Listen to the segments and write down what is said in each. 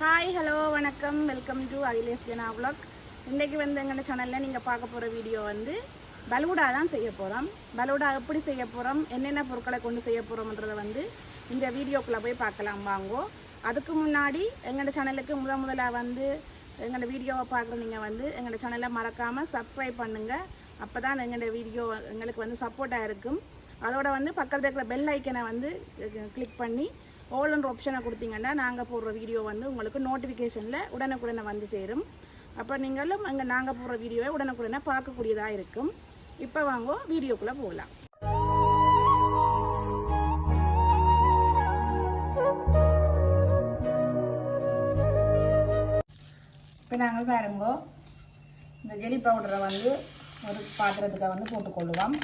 Hi hello வணக்கம். Welcome to Akhilesh Jana vlog. இன்றைக்கி வந்து எங்கள் சேனலில் நீங்கள் பார்க்க போகிற வீடியோ வந்து பலூடா தான் செய்ய போகிறோம் பலூடா எப்படி செய்ய போகிறோம் என்னென்ன பொருட்களை கொண்டு செய்ய போகிறோம்ன்றதை வந்து இந்த வீடியோக்குள்ளே போய் பார்க்கலாம் வாங்கோ. அதுக்கு முன்னாடி எங்கள் சேனலுக்கு முத முதலாக வந்து எங்களோட வீடியோவை பார்க்குற நீங்கள் வந்து எங்களோட சேனலை மறக்காமல் சப்ஸ்கிரைப் பண்ணுங்கள் அப்போ தான் எங்களோட வீடியோ எங்களுக்கு வந்து சப்போர்ட்டாக இருக்கும். அதோட வந்து பக்கத்தில் இருக்கிற பெல் ஐக்கனை வந்து கிளிக் பண்ணி ஓலன்ற ஆப்ஷனை கொடுத்தீங்கன்னா நாங்கள் போடுற வீடியோ வந்து உங்களுக்கு நோட்டிஃபிகேஷனில் உடனுக்குடனே வந்து சேரும். அப்போ நீங்களும் அங்கே நாங்கள் போடுற வீடியோவை உடனுக்குடனே பார்க்கக்கூடியதாக இருக்கும். இப்போ வாங்கோ வீடியோக்குள்ளே போகலாம் இப்போ நாங்கள் பாருங்கோ இந்த ஜெலி பவுடரை வந்து ஒரு பாத்திரத்துக்கு வந்து போட்டுக்கொள்ளுவோம்.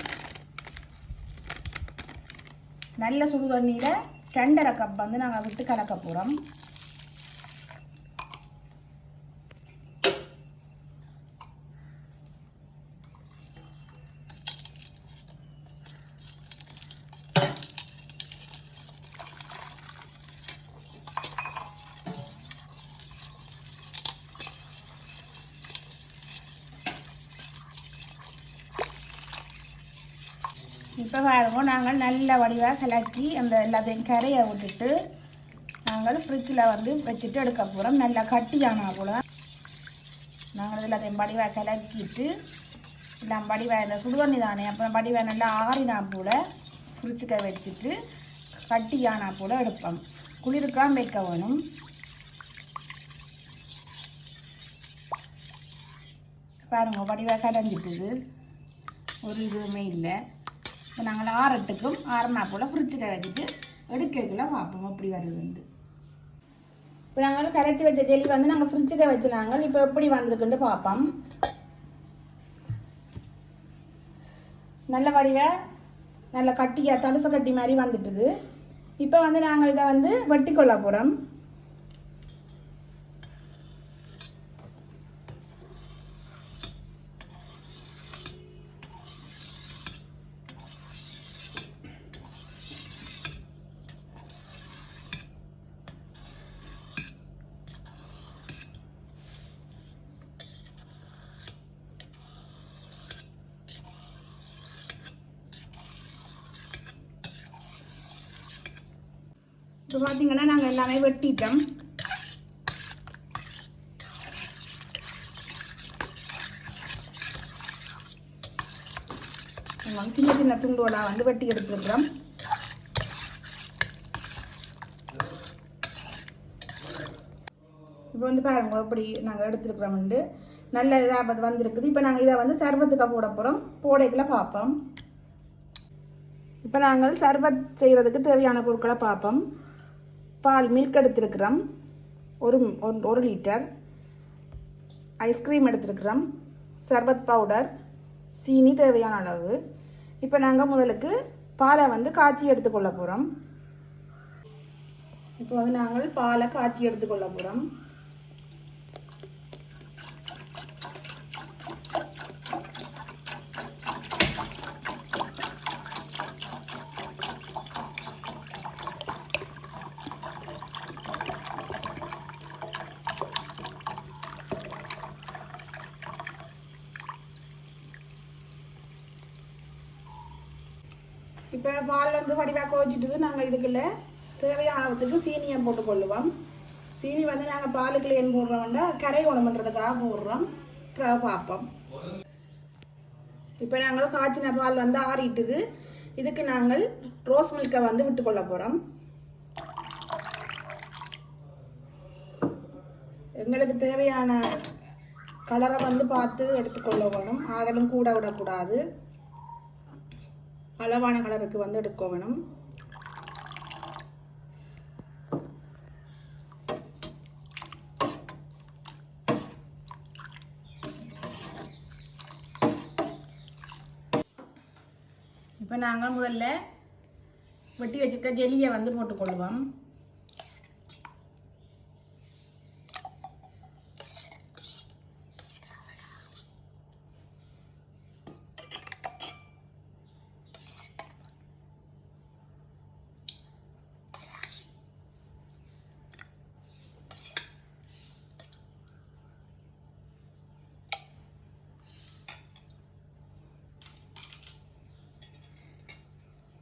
நல்ல சுடு தண்ணியில் ரெண்டரை கப் வந்து நாங்கள் விட்டு கலக்க போகிறோம் இப்போ பாருங்க நாங்கள் நல்ல வடிவாக கலக்கி அந்த எல்லாத்தையும் கரையை விட்டுட்டு நாங்கள் ஃப்ரிட்ஜில் வந்து வச்சுட்டு எடுக்க போகிறோம் நல்லா கட்டியானா போல நாங்கள் எல்லாத்தையும் வடிவாக கலக்கிட்டு எல்லாம் வடிவாக இந்த சுடுதண்ணி தானே அப்புறம் வடிவாக நல்லா ஆறினா போல ஃப்ரிட்ஜுக்க வச்சுட்டு கட்டியானா போல எடுப்போம். குளிருக்காம வைக்க வேணும். பாருங்க வடிவாக கடைஞ்சிட்டுது ஒரு இதுவுமே இல்லை. இப்போ நாங்கள் ஆரத்துக்கும் ஆறுனா போல் ஃப்ரிட்ஜுக்கு வச்சுட்டு எடுக்கக்குள்ள பார்ப்போம் எப்படி வருதுண்டு இப்போ நாங்கள் கரைச்சி வச்ச ஜெலி வந்து நாங்கள் ஃப்ரிட்ஜுக்கு வச்சு நாங்கள் இப்போ எப்படி வந்திருக்குன்னு பார்ப்போம். நல்ல வடிவை நல்ல கட்டியாக தடுச கட்டி மாதிரி வந்துட்டுது. இப்போ வந்து நாங்கள் இதை வந்து வெட்டி கொள்ள போகிறோம் இப்போ பார்த்தீங்கன்னா நாங்கள் எல்லாமே வெட்டிட்டோம். வந்து சின்ன சின்ன துண்டோட வந்து வெட்டி எடுத்துருக்குறோம். இப்போ வந்து பாருங்க எப்படி நாங்கள் எடுத்துருக்குறோம் வந்து. நல்ல இதாக வந்திருக்குது. இப்போ நாங்கள் இதை வந்து சர்வத்துக்காக போட போகிறோம் போடைக்குள்ள பார்ப்போம் இப்போ நாங்கள் சர்பத் செய்கிறதுக்கு தேவையான பொருட்களை பார்ப்போம் பால் மில்க் எடுத்திருக்கிறோம். ஒரு ஒரு- லிட்டர் ஐஸ்கிரீம் எடுத்திருக்கிறோம். சர்பத் பவுடர் சீனி தேவையான அளவு. இப்போ நாங்கள் முதலுக்கு பாலை வந்து காய்ச்சி எடுத்துக்கொள்ள போகிறோம் இப்போ வந்து நாங்கள் பாலை காய்ச்சி எடுத்துக்கொள்ள போகிறோம் இப்போ பால் வந்து வடிவாக கோச்சிட்டுது நாங்கள் இதுக்குள்ள தேவையான அளவுக்கு சீனியை போட்டுக்கொள்ளுவோம் சீனி வந்து நாங்கள் பாலுக்குள்ள என் போடுறோம்னா கரை உணவுன்றதுக்காக போடுறோம். அப்புறம் பார்ப்போம். இப்போ நாங்கள் காய்ச்சின பால் வந்து ஆறிட்டுது. இதுக்கு நாங்கள் ரோஸ் மில்கை வந்து விட்டுக்கொள்ள போகிறோம் எங்களுக்கு தேவையான கலரை வந்து பார்த்து எடுத்துக்கொள்ள வேணும். ஆதலும் கூட விடக்கூடாது. அளவான கலருக்கு வந்து எடுக்க வேணும் இப்போ நாங்கள் முதல்ல வெட்டி வச்சுருக்க ஜெல்லியை வந்து போட்டுக்கொள்வோம்.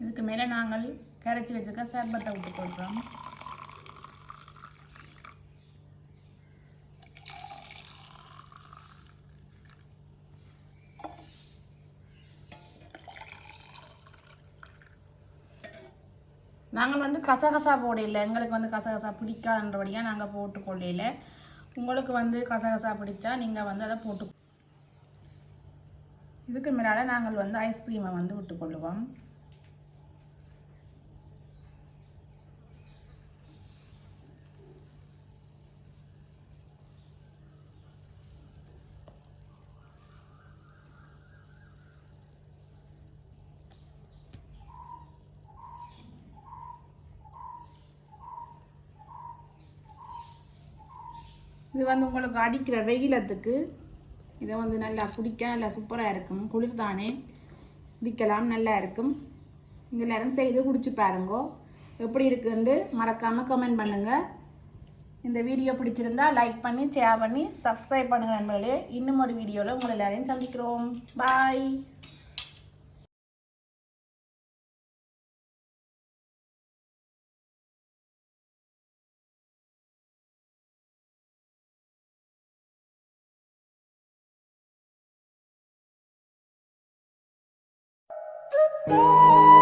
இதுக்கு மேலே நாங்கள் கரைச்சி வச்சுக்க சர்பத்தை விட்டு கொடுக்குறோம் நாங்கள் வந்து கசகசா போடையில எங்களுக்கு வந்து கசகசா பிடிக்காதுன்றபடியாக நாங்கள் போட்டுக்கொள்ளையில் உங்களுக்கு வந்து கசகசா பிடிச்சா நீங்கள் வந்து அதை போட்டு இதுக்கு மேலால் நாங்கள் வந்து ஐஸ்கிரீமை வந்து விட்டுக்கொள்ளுவோம். இது வந்து உங்களுக்கு அடிக்கிற வெயிலத்துக்கு இதை வந்து நல்லா குடிக்க நல்லா சூப்பராக இருக்கும். குளிர் தானே குடிக்கலாம் நல்லா இருக்கும். இங்கே எல்லாரும் செய்து குடிச்சு பாருங்கோ. எப்படி இருக்குன்னு மறக்காமல் கமெண்ட் பண்ணுங்கள் இந்த வீடியோ பிடிச்சிருந்தா லைக் பண்ணி ஷேர் பண்ணி சப்ஸ்கிரைப் பண்ணுங்கள் நண்பர்களே. இன்னும் ஒரு வீடியோவில் உங்களை எல்லாரையும் சந்திக்கிறோம். பாய் Música